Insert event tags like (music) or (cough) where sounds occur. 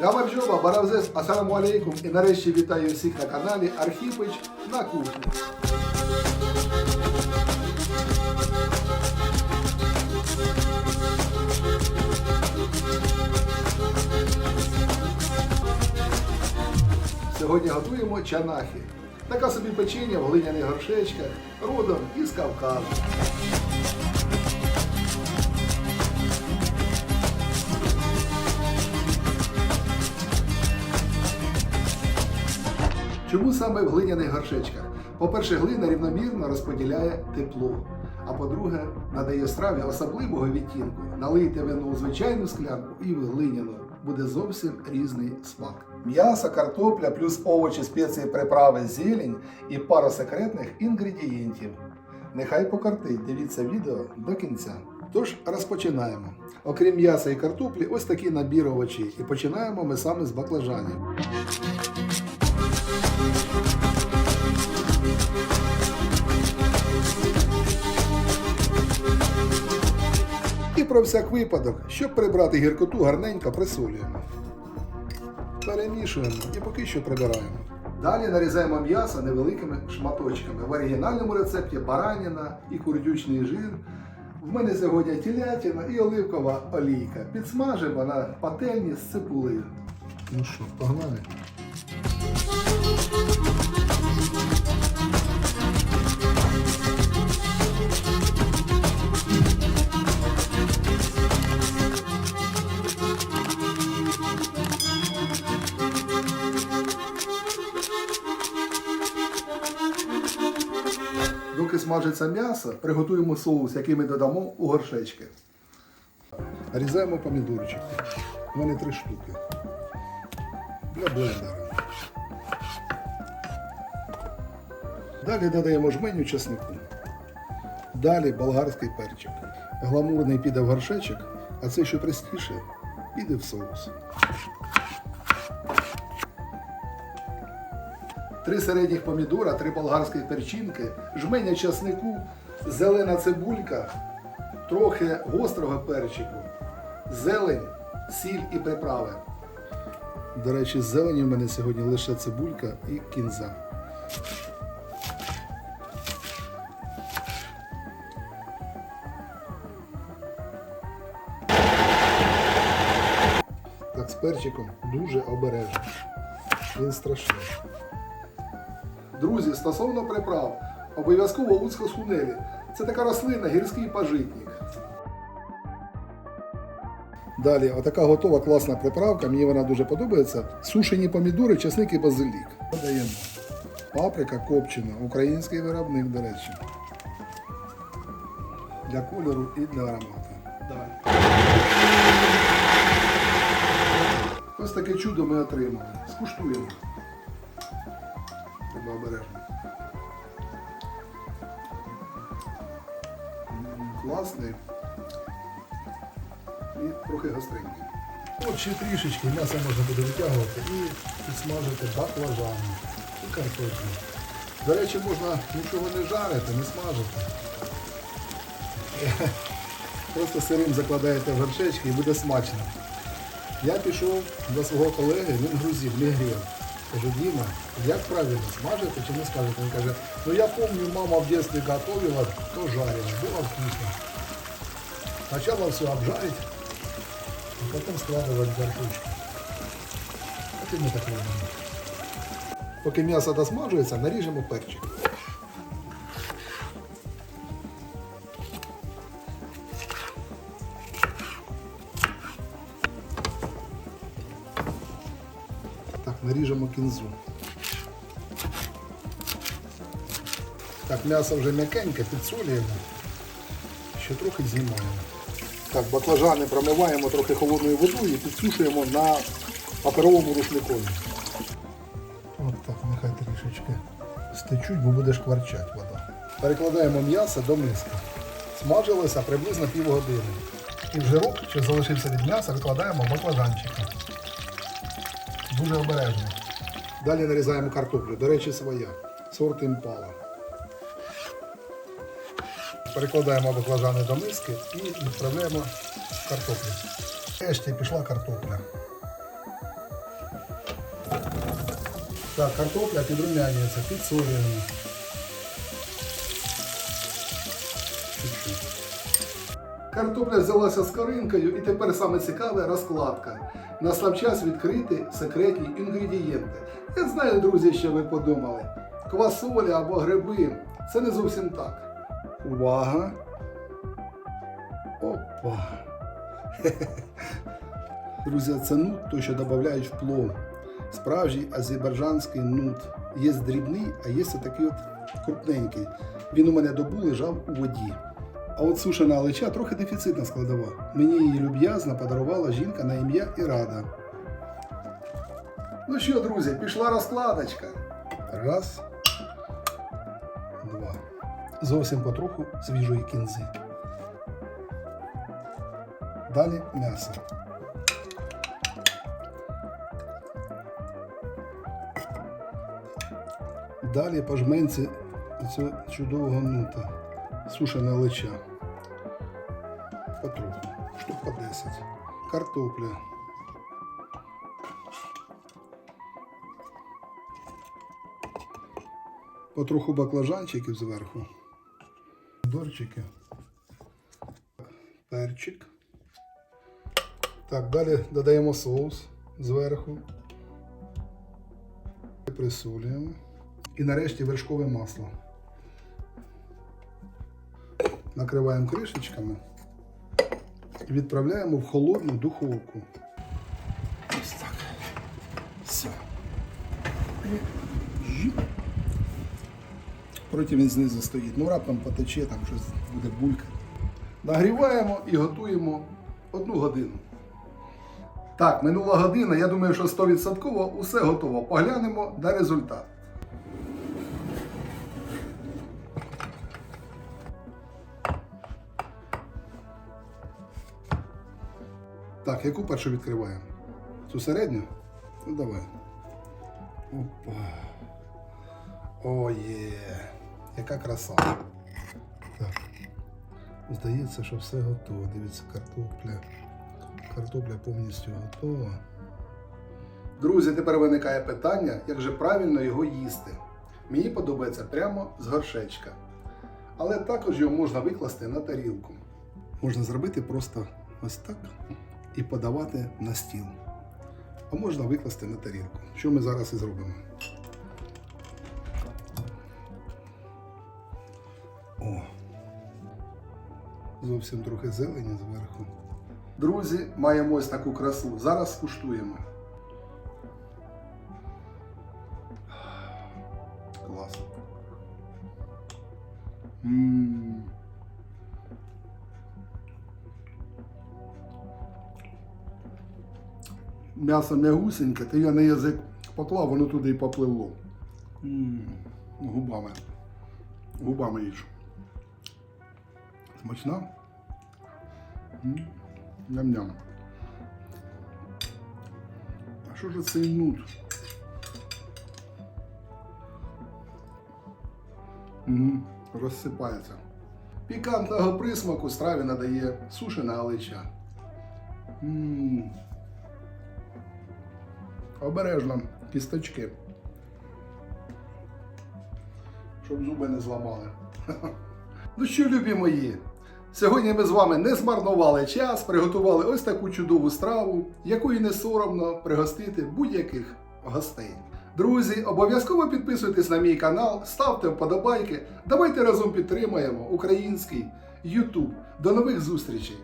Гамарджоба, Баравзес, Асаламу алейкум і нарешті вітаю всіх на каналі Архіпич на кухні. Сьогодні готуємо чанахи. Така собі печення в глиняних горшечках, родом із Кавказу. Чому саме в глиняних горшечках? По-перше, глина рівномірно розподіляє тепло. А по-друге, надає страві особливого відтінку. Налийте вино у звичайну склянку і в глиняну. Буде зовсім різний смак. М'ясо, картопля, плюс овочі, спеції, приправи, зелень і пара секретних інгредієнтів. Нехай покартить, дивіться відео до кінця. Тож розпочинаємо. Окрім м'яса і картоплі, ось такий набір овочей. І починаємо ми саме з баклажанів. Про всяк випадок, щоб прибрати гіркоту, гарненько присолюємо. Перемішуємо і поки що прибираємо. Далі нарізаємо м'ясо невеликими шматочками. В оригінальному рецепті бараніна і курдючний жир. В мене сьогодні телятина і оливкова олійка. Підсмажимо на пательні з цибулею. Ну що, погнали? Смажиться м'ясо, приготуємо соус, який ми додамо у горшечки. Нарізаємо помідорчик. У мене три штуки. Для блендера. Далі додаємо жменю чеснику. Далі болгарський перчик. Гламурний піде в горшечок, а цей, що простіше, піде в соус. Три середніх помідора, три болгарські перчинки, жменя часнику, зелена цибулька, трохи гострого перчику, зелень, сіль і приправи. До речі, з зелені в мене сьогодні лише цибулька і кінза. Так, з перчиком дуже обережно. Він страшний. Друзі, стосовно приправ, обов'язково луцька сунелі. Це така рослина, гірський пажитник. Далі, отака готова класна приправка, мені вона дуже подобається. Сушені помідори, чесник і базилік. Додаємо. Паприка копчена, український виробник, до речі. Для кольору і для аромату. Давай. Ось таке чудо ми отримали. Скуштуємо. Треба обережно. Класний. І трохи гостренький. Ще трішечки м'яса можна буде витягувати і підсмажити баклажани і картоплю. До речі, можна нічого не жарити, не смажити. (laughs) Просто сирим закладаєте в горшечки і буде смачно. Я пішов до свого колеги, він грузив, не грів. Кажу, Діма, як правильно, смажити чи не смажити? Він каже, ну я помню, мама в детстве готовила, то жарила, было вкусно. Сначала все обжарить, а потом складывать в горшочки. От і ми так робимо. Поки м'ясо досмажується, наріжемо перчик. Кінзу. Так, м'ясо вже м'якеньке, підсолюємо. Ще трохи знімаємо. Так, баклажани промиваємо трохи холодною водою і підсушуємо на паперовому рушникові. От так, нехай трішечки стечуть, бо буде шкварчать вода. Перекладаємо м'ясо до миски. Смажилося приблизно півгодини. І в жирок, що залишився від м'яса, викладаємо баклажанчики. Дуже обережно. Далі нарізаємо картоплю. До речі, своя. Сорт імпала. Перекладаємо баклажани до миски і відправляємо картоплю. Решті пішла картопля. Так, Картопля підрумянюється, підсолюємо. Картопля взялася з коринкою і тепер саме цікаве розкладка. Настав час відкрити секретні інгредієнти. Я знаю, друзі, що ви подумали. Квасоля або гриби. Це не зовсім так. Увага! Опа! (laughs) Друзі, це нут, той, що додають в плов. Справжній азербайджанський нут. Є дрібний, а є такий от крупненький. Він у мене добу лежав у воді. А от сушена алеча трохи дефіцитна складова. Мені її люб'язно подарувала жінка на ім'я Ірада. Ну що, друзі, пішла розкладочка. Раз. Два. Зовсім потроху свіжої кінзи. Далі м'ясо. Далі по жменці цього чудового нута. Сушена лича. Потроху. Штук по 10. Картопля. Потроху баклажанчиків зверху. Дорчики. Перчик. Так, далі додаємо соус зверху. Присолюємо. І нарешті вершкове масло. Накриваємо кришечками і відправляємо в холодну духовку. Ось так. Все. Потім він знизу стоїть. Ну раптом потече, там щось буде булька. Нагріваємо і готуємо одну годину. Так, минула година. Я думаю, що 100% усе готово. Поглянемо на результат. Так, яку першу відкриваємо? Цю середню? Ну давай. Опа. О, є. Яка краса. Так. Здається, що все готово. Дивіться, картопля. Картопля повністю готова. Друзі, тепер виникає питання, як же правильно його їсти. Мені подобається прямо з горшечка. Але також його можна викласти на тарілку. Можна зробити просто ось так і подавати на стіл. А можна викласти на тарілку. Що ми зараз і зробимо. О. Зовсім трохи зелені зверху. Друзі, маємо ось таку красу. Зараз скуштуємо. Клас. М. М'ясо м'ягусеньке, ти я на язик поклав, воно туди і попливло. М, Губами. Губами їж. Смачна? Ням-ням. А що ж цей нут? Угу, розсипається. Пікантного присмаку страві надає сушена алича. М. Обережно кісточки. Щоб зуби не зламали. (laughs) Ну що, любі мої, сьогодні ми з вами не змарнували час, приготували ось таку чудову страву, якої не соромно пригостити будь-яких гостей. Друзі, обов'язково підписуйтесь на мій канал, ставте вподобайки. Давайте разом підтримаємо український YouTube. До нових зустрічей!